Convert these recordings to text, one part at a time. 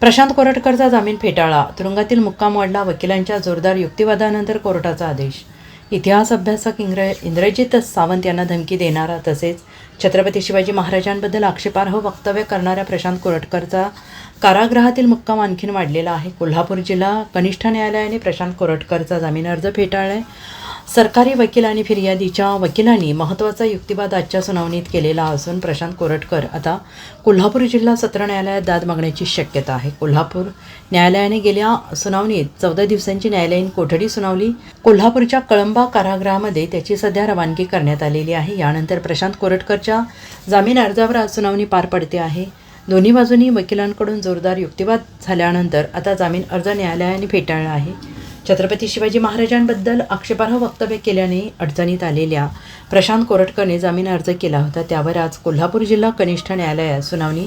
प्रशांत कोरटकरचा जामीन फेटाळा. तुरुंगातील मुक्काम वाढला वकिलांच्या जोरदार युक्तिवादानंतर कोर्टाचा आदेश. इतिहास अभ्यासक इंग्र इंद्रजित सावंत यांना धमकी देणारा तसेच छत्रपती शिवाजी महाराजांबद्दल आक्षेपार्ह वक्तव्य करणाऱ्या प्रशांत कोरटकरचा कारागृहातील मुक्काम आणखीन वाढलेला आहे. कोल्हापूर जिल्हा कनिष्ठ न्यायालयाने प्रशांत कोरटकरचा जामीन अर्ज फेटाळलाय. सरकारी वकील आणि फिर्यादीच्या वकिलांनी महत्त्वाचा युक्तिवाद आजच्या सुनावणीत केलेला असून प्रशांत कोरटकर आता कोल्हापूर जिल्हा सत्र न्यायालयात दाद मागण्याची शक्यता आहे. कोल्हापूर न्यायालयाने गेल्या सुनावणीत चौदा दिवसांची न्यायालयीन कोठडी सुनावली. कोल्हापूरच्या कळंबा कारागृहामध्ये त्याची सध्या रवानगी करण्यात आलेली आहे. यानंतर प्रशांत कोरटकरच्या जामीन अर्जावर आज सुनावणी पार पडते आहे. दोन्ही बाजूंनी वकिलांकडून जोरदार युक्तिवाद झाल्यानंतर आता जामीन अर्ज न्यायालयाने फेटाळला आहे. छत्रपती शिवाजी महाराजांबद्दल आक्षेपार्ह वक्तव्य केल्याने अडचणीत आलेल्या प्रशांत कोरटकरने जामीन अर्ज केला होता. त्यावर आज कोल्हापूर जिल्हा कनिष्ठ न्यायालयात सुनावणी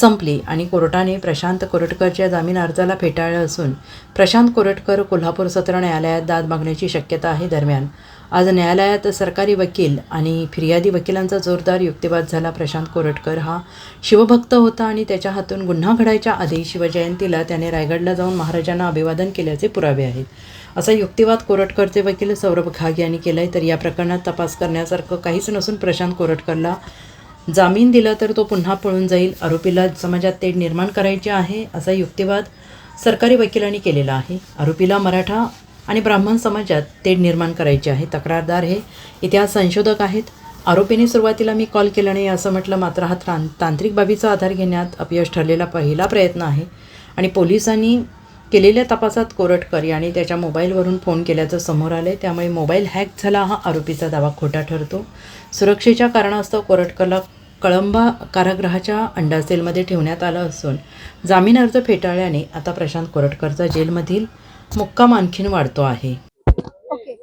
संपली आणि कोर्टाने प्रशांत कोरटकरच्या जामीन अर्जाला फेटाळलं असून प्रशांत कोरटकर कोल्हापूर सत्र न्यायालयात दाद मागण्याची शक्यता आहे दरम्यान. आज न्यायालयात सरकारी वकील आणि फिर्यादी वकिलांचा जोरदार युक्तिवाद झाला. प्रशांत कोरटकर हा शिवभक्त होता आणि त्याच्या हातून गुन्हा घडायच्या आधी शिवजयंतीला त्याने रायगडला जाऊन महाराजांना अभिवादन केल्याचे पुरावे आहेत. असा युक्तिवाद कोरटकरचे वकील सौरभ घाग यांनी केलाय तर या प्रकरणात तपास करण्यासारखं काहीच नसून प्रशांत कोरटकरला जामीन दिला तर तो पुन्हा पळून जाईल. आरोपीला समाजात तेढ निर्माण करायचे आहे असा युक्तिवाद सरकारी वकिलांनी केलेला आहे. आरोपीला मराठा आणि ब्राह्मण समाजात ते निर्माण करायचे आहे. तक्रारदार हे इतिहास संशोधक आहेत. आरोपीने सुरुवातीला मी कॉल केला नाही असं म्हटलं मात्र हा तां तांत्रिक बाबीचा आधार घेण्यात अपयश ठरलेला पहिला प्रयत्न आहे. आणि पोलिसांनी केलेल्या तपासात कोरटकर आणि त्याच्या मोबाईलवरून फोन केल्याचं समोर आलं त्यामुळे मोबाईल हॅक झाला हा आरोपीचा दावा खोटा ठरतो. सुरक्षेच्या कारणास्तव कोरटकरला कळंबा कारागृहाच्या अंडा सेलमध्ये ठेवण्यात आलं असून जामीन अर्ज फेटाळल्याने आता प्रशांत कोरटकरचा जेलमधील मुक्काम आणखीन वाढतो आहे. ओके.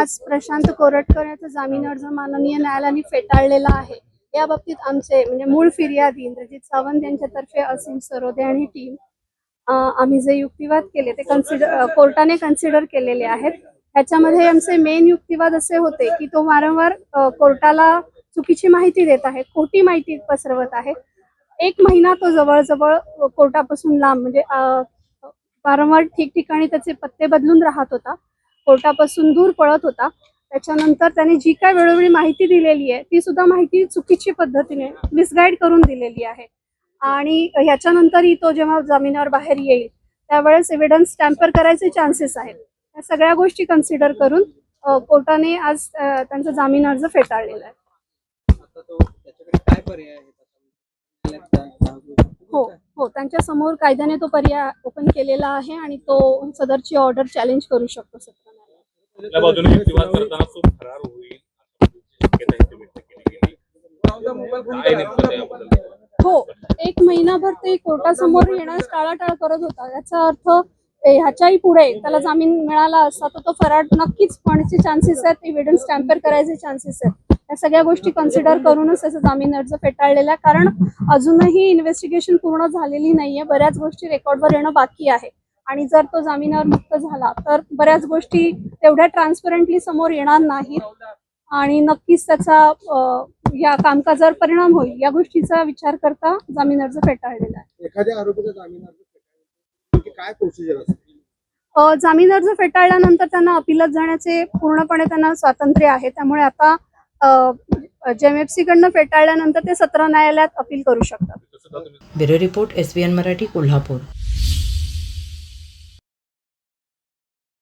आज प्रशांत कोरटकर याचा जामीन अर्ज माननीय न्यायालयाने फेटाळलेला आहे. या बाबतीत आमचे म्हणजे मूळ फिर्यादी इंद्रजित सावंत यांच्यातर्फे असीम सरोदे आणि टीम आम्ही जे युक्तिवाद केले ते कन्सिडर कोर्टाने कन्सिडर केलेले आहेत. ह्याच्यामध्ये आमचे मेन युक्तिवाद असे होते की तो वारंवार कोर्टाला चुकीची माहिती देत आहे खोटी माहिती पसरवत आहे. एक महिना तो जवळजवळ कोर्टापासून लांब म्हणजे वारंवार ठिकठिकाणी त्याचे पत्ते बदलून राहत होता. कोर्टापासून दूर पळत होता. त्याच्यानंतर त्याने जी काय वेळोवेळी माहिती दिलेली आहे ती सुद्धा माहिती चुकीची पद्धतीने मिसगाईड करून दिलेली आहे. आणि ह्याच्यानंतरही तो जेव्हा जामिनावर बाहेर येईल त्यावेळेस एव्हिडन्स टॅम्पर करायचे चान्सेस आहेत. या सगळ्या गोष्टी कन्सिडर करून कोर्टाने आज त्यांचा जामीन अर्ज फेटाळलेला आहे? हो हो त्यांच्यासमोर कायद्याने तो पर्याय ओपन केलेला आहे आणि तो सदरची ऑर्डर चॅलेंज करू शकतो सत्र हो एक महिनाभर ते कोर्टासमोर येण्यास टाळाटाळ करत होता. याचा अर्थ ह्याच्याही पुढे त्याला जामीन मिळाला असता तर तो फरार नक्कीच होण्याचे चान्सेस आहेत एव्हिडन्स टॅम्पर करायचे चान्सेस आहेत. या सगळ्या गोष्टी कन्सिडर करूनच त्याचा जामीन अर्ज फेटाळलेला आहे. कारण अजूनही इन्व्हेस्टिगेशन पूर्ण झालेली नाहीये. बऱ्याच गोष्टी रेकॉर्डवर येणं बाकी आहे. आणि जर तो जामिनावर मुक्त झाला तर बऱ्याच गोष्टी तेवढ्या ट्रान्सपरंटली समोर येणार नाहीत. आणि नक्कीच त्याचा या कामकाजावर परिणाम होईल. या गोष्टीचा विचार करता जामीन अर्ज फेटाळलेला आहे. एखाद्या आरोपीचा जामीन अर्ज काय प्रोसिजर असते? जामीन अर्ज फेटाळल्यानंतर त्यांना अपिलात जाण्याचे पूर्णपणे त्यांना स्वातंत्र्य आहे. त्यामुळे आता जेएमएफसी कडनं फेटाळल्यानंतर ते सत्र न्यायालयात अपील करू शकतात. Bureau report S B N Marathi Kolhapur.